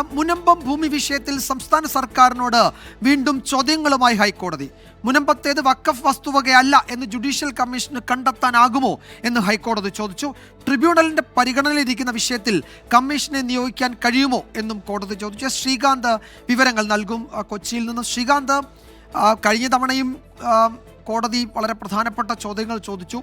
മുനമ്പം ഭൂമി വിഷയത്തിൽ സംസ്ഥാന സർക്കാരിനോട് വീണ്ടും ചോദ്യങ്ങളുമായി ഹൈക്കോടതി. മുനമ്പത്തേത് വക്കഫ് വസ്തുവകയല്ല എന്ന് ജുഡീഷ്യൽ കമ്മീഷന് കണ്ടെത്താനാകുമോ എന്ന് ഹൈക്കോടതി ചോദിച്ചു. ട്രിബ്യൂണലിന്റെ പരിഗണനയിലിരിക്കുന്ന വിഷയത്തിൽ കമ്മീഷനെ നിയോഗിക്കാൻ കഴിയുമോ എന്നും കോടതി ചോദിച്ചു. ശ്രീകാന്ത് വിവരങ്ങൾ നൽകും. കൊച്ചിയിൽ നിന്ന് ശ്രീകാന്ത് കഴിഞ്ഞ തവണയും കോടതി വളരെ പ്രധാനപ്പെട്ട ചോദ്യങ്ങൾ ചോദിച്ചു.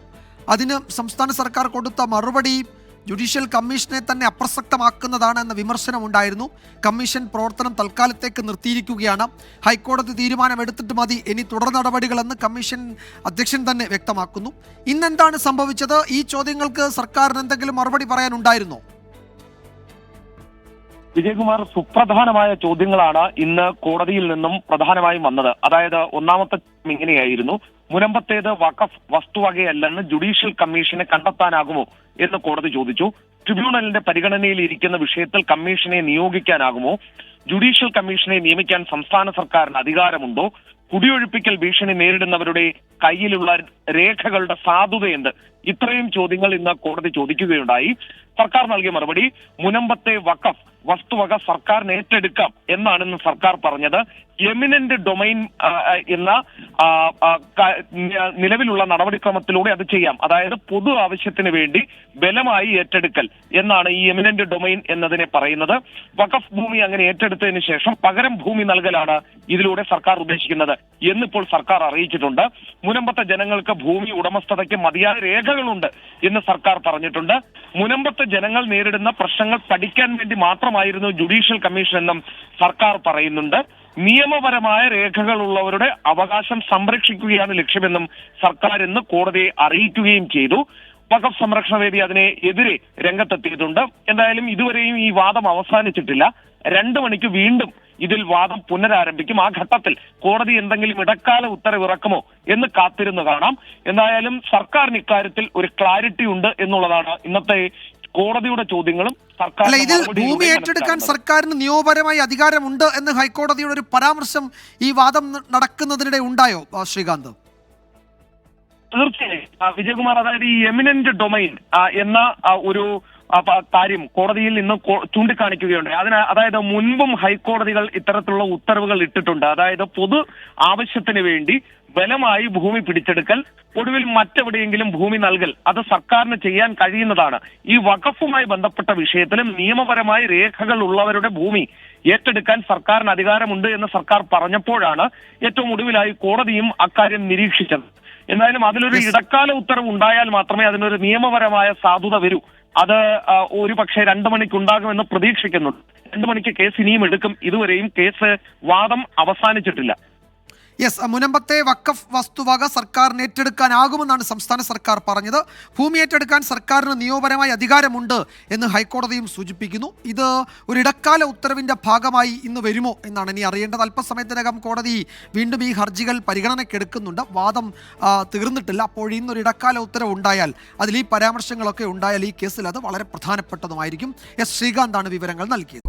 അതിന് സംസ്ഥാന സർക്കാർ കൊടുത്ത മറുപടി ജുഡീഷ്യൽ കമ്മീഷനെ തന്നെ അപ്രസക്തമാക്കുന്നതാണ് എന്ന വിമർശനമുണ്ടായിരുന്നു. കമ്മീഷൻ പ്രവർത്തനം തൽക്കാലത്തേക്ക് നിർത്തിയിരിക്കുകയാണ്. ഹൈക്കോടതി തീരുമാനമെടുത്തിട്ട് മതി. ഇനി തുടർ നടപടികളെന്ന് കമ്മീഷൻ അധ്യക്ഷൻ തന്നെ വ്യക്തമാക്കുന്നു. ഇന്നെന്താണ് സംഭവിച്ചത്? ഈ ചോദ്യങ്ങൾക്ക് സർക്കാരിന് എന്തെങ്കിലും മറുപടി പറയാനുണ്ടായിരുന്നോ? വിജയകുമാർ സുപ്രധാനമായ ചോദ്യങ്ങളാണ് ഇന്ന് കോടതിയിൽ നിന്നും പ്രധാനമായും വന്നത്. അതായത് ഒന്നാമത്തെ ഇങ്ങനെയായിരുന്നു. മുനമ്പത്തേത് വഖഫ് വസ്തുവകയല്ലെന്ന് ജുഡീഷ്യൽ കമ്മീഷന് കണ്ടെത്താനാകുമോ? എന്ന് കോടതി ചോദിച്ചു. ട്രിബ്യൂണലിന്റെ പരിഗണനയിൽ ഇരിക്കുന്ന വിഷയത്തിൽ കമ്മീഷനെ നിയോഗിക്കാനാകുമോ? ജുഡീഷ്യൽ കമ്മീഷനെ നിയമിക്കാൻ സംസ്ഥാന സർക്കാരിന് അധികാരമുണ്ടോ? കുടിയൊഴിപ്പിക്കൽ ഭീഷണി നേരിടുന്നവരുടെ കയ്യിലുള്ള രേഖകളുടെ സാധുതയുണ്ട് ഇത്രയും ചോദ്യങ്ങൾ ഇന്ന് കോടതി ചോദിക്കുകയുണ്ടായി. സർക്കാർ നൽകിയ മറുപടി മുനമ്പത്തെ വഖഫ് വസ്തുവക സർക്കാരിന് ഏറ്റെടുക്കാം എന്നാണ് ഇന്ന് സർക്കാർ പറഞ്ഞത്. എമിനന്റ് ഡൊമൈൻ എന്ന നിലവിലുള്ള നടപടിക്രമത്തിലൂടെ അത് ചെയ്യാം. അതായത് പൊതു ആവശ്യത്തിന് വേണ്ടി ബലമായി ഏറ്റെടുക്കൽ എന്നാണ് ഈ എമിനന്റ് ഡൊമൈൻ എന്നതിനെ പറയുന്നത്. വഖഫ് ഭൂമി അങ്ങനെ ഏറ്റെടുത്തതിന് ശേഷം പകരം ഭൂമി നൽകലാണ് ഇതിലൂടെ സർക്കാർ ഉദ്ദേശിക്കുന്നത് എന്നിപ്പോൾ സർക്കാർ അറിയിച്ചിട്ടുണ്ട്. മുനമ്പത്തെ ജനങ്ങൾക്ക് ഭൂമി ഉടമസ്ഥതയ്ക്ക് മതിയായ രേഖകളുണ്ട് എന്ന് സർക്കാർ പറഞ്ഞിട്ടുണ്ട്. മുനമ്പത്തെ ജനങ്ങൾ നേരിടുന്ന പ്രശ്നങ്ങൾ പഠിക്കാൻ വേണ്ടി മാത്രമായിരുന്നു ജുഡീഷ്യൽ കമ്മീഷൻ എന്നും സർക്കാർ പറയുന്നുണ്ട്. നിയമപരമായ രേഖകളുള്ളവരുടെ അവകാശം സംരക്ഷിക്കുകയാണ് ലക്ഷ്യമെന്നും സർക്കാർ ഇന്ന് കോടതിയെ അറിയിക്കുകയും ചെയ്തു. വഖഫ് സംരക്ഷണ വേദി അതിനെ എതിരെ രംഗത്തെത്തിയിട്ടുണ്ട്. എന്തായാലും ഇതുവരെയും ഈ വാദം അവസാനിച്ചിട്ടില്ല. രണ്ടു മണിക്ക് വീണ്ടും ഇതിൽ വാദം പുനരാരംഭിക്കും. ആ ഘട്ടത്തിൽ കോടതി എന്തെങ്കിലും ഇടക്കാല ഉത്തരവ് ഇറക്കുമോ എന്ന് കാത്തിരുന്ന് കാണാം. എന്തായാലും സർക്കാരിന് ഇക്കാര്യത്തിൽ ഒരു ക്ലാരിറ്റി ഉണ്ട് എന്നുള്ളതാണ് ഇന്നത്തെ കോടതിയുടെ ചോദ്യങ്ങളും സർക്കാർ ഇതിൽ ഭൂമി ഏറ്റെടുക്കാൻ സർക്കാരിന് നിയമപരമായി അധികാരമുണ്ട് എന്ന് ഹൈക്കോടതിയുടെ ഒരു പരാമർശം ഈ വാദം നടക്കുന്നതിനിടെ ഉണ്ടായോ ശ്രീകാന്ത്? തീർച്ചയായും. വിജയകുമാർ അതായത് ഈ എമിനന്റ് ഡൊമൈൻ എന്ന ഒരു കാര്യം കോടതിയിൽ ഇന്ന് കോ- ചൂണ്ടിക്കാണിക്കുകയുണ്ട് അതിന് അതായത് മുൻപും ഹൈക്കോടതികൾ ഇത്തരത്തിലുള്ള ഉത്തരവുകൾ ഇട്ടിട്ടുണ്ട്. അതായത് പൊതു ആവശ്യത്തിന് വേണ്ടി ബലമായി ഭൂമി പിടിച്ചെടുക്കൽ ഒടുവിൽ മറ്റെവിടെയെങ്കിലും ഭൂമി നൽകൽ അത് സർക്കാരിന് ചെയ്യാൻ കഴിയുന്നതാണ്. ഈ വഖഫുമായി ബന്ധപ്പെട്ട വിഷയത്തിലും നിയമപരമായി രേഖകൾ ഉള്ളവരുടെ ഭൂമി ഏറ്റെടുക്കാൻ സർക്കാരിന് അധികാരമുണ്ട് എന്ന് സർക്കാർ പറഞ്ഞപ്പോഴാണ് ഏറ്റവും ഒടുവിലായി കോടതിയും അക്കാര്യം നിരീക്ഷിച്ചത്. എന്തായാലും അതിലൊരു ഇടക്കാല ഉത്തരവ് ഉണ്ടായാൽ മാത്രമേ അതിനൊരു നിയമപരമായ സാധുത വരൂ. അത് ഒരു പക്ഷേ രണ്ടു മണിക്ക് ഉണ്ടാകുമെന്ന് പ്രതീക്ഷിക്കുന്നുണ്ട്. രണ്ടു മണിക്ക് കേസ് ഇനിയും എടുക്കും. ഇതുവരെയും കേസ് വാദം അവസാനിച്ചിട്ടില്ല. യെസ് മുനമ്പത്തെ വക്കഫ് വസ്തുവക സർക്കാരിന് ഏറ്റെടുക്കാനാകുമെന്നാണ് സംസ്ഥാന സർക്കാർ പറഞ്ഞത്. ഭൂമി ഏറ്റെടുക്കാൻ സർക്കാരിന് നിയമപരമായ അധികാരമുണ്ട് എന്ന് ഹൈക്കോടതിയും സൂചിപ്പിക്കുന്നു. ഇത് ഒരു ഇടക്കാല ഉത്തരവിന്റെ ഭാഗമായി ഇന്ന് വരുമോ എന്നാണ് ഇനി അറിയേണ്ടത്. അല്പസമയത്തിനകം കോടതി വീണ്ടും ഈ ഹർജികൾ പരിഗണനയ്ക്കെടുക്കുന്നുണ്ട് വാദം തീർന്നിട്ടില്ല. അപ്പോൾ ഇന്നൊരു ഇടക്കാല ഉത്തരവ് ഉണ്ടായാൽ അതിൽ ഈ പരാമർശങ്ങളൊക്കെ ഉണ്ടായാൽ ഈ കേസിൽ അത് വളരെ പ്രധാനപ്പെട്ടതുമായിരിക്കും. എസ് ശ്രീകാന്താണ് വിവരങ്ങൾ നൽകിയത്.